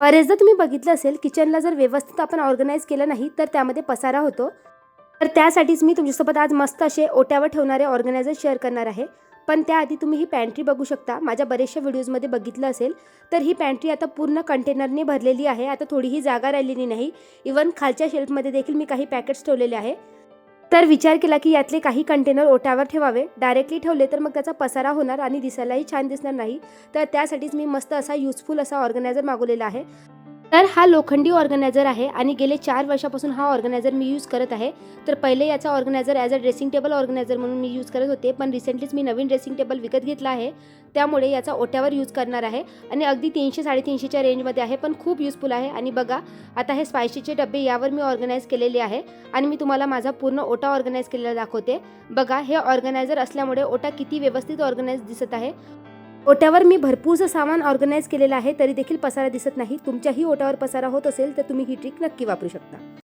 बरेचदा तुम्ही बघितलं असेल किचनला जर व्यवस्थित आपण ऑर्गनाईज केलं नाही तर त्यामध्ये पसारा होतो. तर त्यासाठीच मी तुमच्यासोबत आज मस्त असे ओट्यावर ठेवणारे ऑर्गनायझर शेअर करणार आहे. पण त्याआधी तुम्ही ही पॅन्ट्री बघू शकता. माझ्या बरेचशा व्हिडिओजमध्ये बघितलं असेल तर ही पॅन्ट्री आता पूर्ण कंटेनरने भरलेली आहे. आता थोडीही जागा राहिलेली नाही. इवन खालच्या शेल्फमध्ये देखील मी काही पॅकेट्स ठेवलेले आहे. तर विचार केला की यातले काही कंटेनर ओट्यावर ठेवावे. डायरेक्टली ठेवले तर मग त्याचा पसारा होणार आणि दिसायलाही छान दिसणार नाही. तर त्यासाठीच मी मस्त असा युजफुल असा ऑर्गनायझर मागवलेला आहे. तर हा लोखंडी ऑर्गनायझर आहे आणि गेले चार वर्षापासून हा ऑर्गनायझर मी यूज करत आहे. तर पहिले याचा organiser as a dressing table organiser म्हणून मी यूज करत होते. पण रिसेंटलीच मी नवीन ड्रेसिंग टेबल विकत घेतला आहे. त्यामुळे याचा ओट्यावर यूज करणार आहे. आणि अगदी तीनशे साडेतीनशेच्या रेंजमध्ये आहे पण खूप युजफुल आहे. आणि बघा आता हे स्पायसीचे डबे यावर मी ऑर्गनाईज केलेले आहे. आणि मी तुम्हाला माझा पूर्ण ओटा ऑर्गनाईज केलेला दाखवते. बघा हे ऑर्गनायझर असल्यामुळे ओटा किती व्यवस्थित ऑर्गनाईज दिसत आहे. ओट्यावर मी भरपूरसं सामान ऑर्गनाईज केलेलं आहे तरी देखील पसारा दिसत नाही. तुमच्याही ओट्यावर पसारा होत असेल तर तुम्ही ही ट्रिक नक्की वापरू शकता.